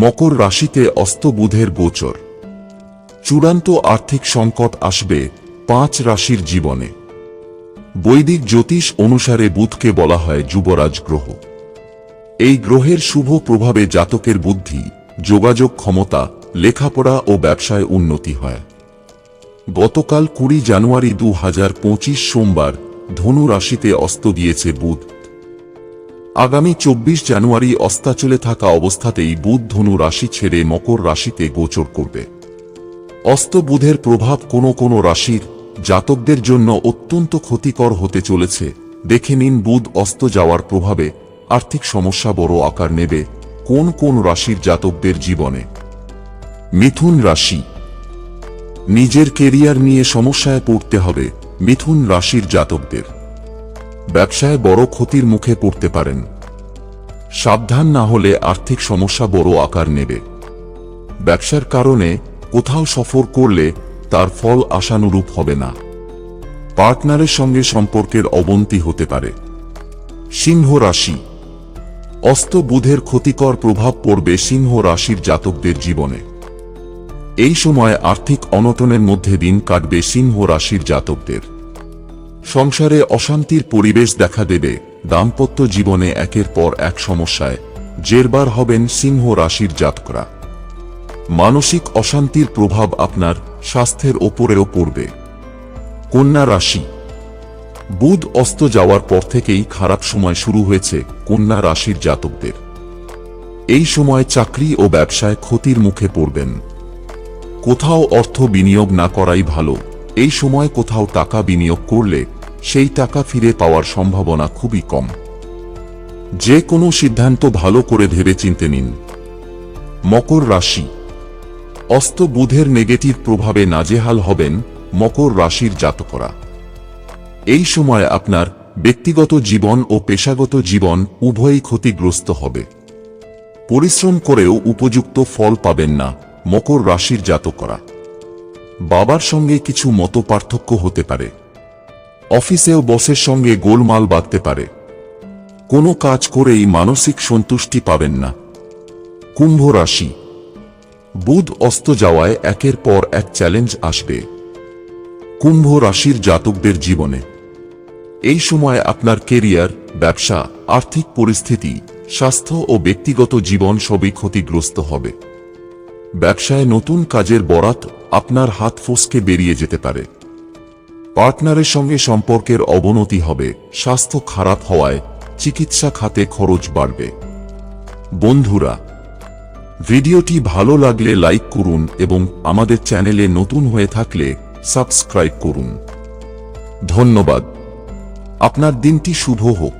মকর রাশিতে অস্ত বুধের গোচর। চূড়ান্ত আর্থিক সংকট আসবে পাঁচ রাশির জীবনে। বৈদিক জ্যোতিষ অনুসারে বুধকে বলা হয় যুবরাজ গ্রহ। এই গ্রহের শুভ প্রভাবে জাতকের বুদ্ধি, যোগাযোগ ক্ষমতা, লেখাপড়া ও ব্যবসায় উন্নতি হয়। গতকাল কুড়ি জানুয়ারি দু হাজার পঁচিশ সোমবার ধনু রাশিতে অস্ত দিয়েছে বুধ। আগামী চব্বিশ জানুয়ারি অস্তাচলে থাকা অবস্থাতেই বুধ ধনু রাশি ছেড়ে মকর রাশিতে গোচর করবে। অস্ত বুধের প্রভাব কোনো কোনো রাশির জাতকদের জন্য অত্যন্ত ক্ষতিকর হতে চলেছে। দেখে নিন বুধ অস্ত যাওয়ার প্রভাবে আর্থিক সমস্যা বড় আকার নেবে কোন কোন রাশির জাতকদের জীবনে। মিথুন রাশি। নিজের কেরিয়ার নিয়ে সমস্যায় পড়তে হবে মিথুন রাশির জাতকদের। ব্যবসায় বড় ক্ষতির মুখে পড়তে পারেন। সাবধান না হলে আর্থিক সমস্যা বড় আকার নেবে। ব্যবসার কারণে কোথাও সফর করলে তার ফল আশানুরূপ হবে না। পার্টনারের সঙ্গে সম্পর্কের অবনতি হতে পারে। সিংহ রাশি। অস্ত বুধের ক্ষতিকর প্রভাব পড়বে সিংহ রাশির জাতকদের জীবনে। এই সময় আর্থিক অনটনের মধ্যে দিন কাটবে সিংহ রাশির জাতকদের। সংসারে অশান্তির পরিবেশ দেখা দেবে। দাম্পত্য জীবনে একের পর এক সমস্যায়। জেরবার হবেন সিংহ রাশির জাতকরা। মানসিক অশান্তির প্রভাব আপনার স্বাস্থ্যের ওপরেও পড়বে। কন্যা রাশি। বুধ অস্ত যাওয়ার পর থেকেই খারাপ সময় শুরু হয়েছে কন্যা রাশির জাতকদের। এই সময় চাকরি ও ব্যবসায় ক্ষতির মুখে পড়বেন। কোথাও অর্থ বিনিয়োগ না করাই ভালো। এই সময় কোথাও টাকা বিনিয়োগ করলে সেই টাকা ফিরে পাওয়ার সম্ভাবনা খুবই কম। যে কোনো সিদ্ধান্ত ভালো করে ভেবে চিনতে নিন। মকর রাশি। অস্ত বুধের নেগেটিভ প্রভাবে নাজেহাল হবেন মকর রাশির জাতকরা। এই সময় আপনার ব্যক্তিগত জীবন ও পেশাগত জীবন উভয়ই ক্ষতিগ্রস্ত হবে। পরিশ্রম করেও উপযুক্ত ফল পাবেন না মকর রাশির জাতকরা। বাবার সঙ্গে কিছু মত পার্থক্য হতে পারে। অফিসেও বসের সঙ্গে গোলমাল বাঁধতে পারে। কোনো কাজ করেই মানসিক সন্তুষ্টি পাবেন না। কুম্ভ রাশি। বুধ অস্ত যাওয়ায় একের পর এক চ্যালেঞ্জ আসবে। কুম্ভ রাশির জাতকদের জীবনে। এই সময় আপনার কেরিয়ার, ব্যবসা, আর্থিক পরিস্থিতি, স্বাস্থ্য ও ব্যক্তিগত জীবন সবই ক্ষতিগ্রস্ত হবে। ব্যবসায় নতুন কাজের বরাত আপনার হাত ফসকে বেরিয়ে যেতে পারে। পার্টনারের সঙ্গে সম্পর্কের অবনতি হবে, স্বাস্থ্য খারাপ হওয়ায় চিকিৎসা খাতে খরচ বাড়বে। বন্ধুরা, ভিডিওটি ভালো লাগলে লাইক করুন এবং আমাদের চ্যানেলে নতুন হয়ে থাকলে সাবস্ক্রাইব করুন। ধন্যবাদ। আপনার দিনটি শুভ হোক।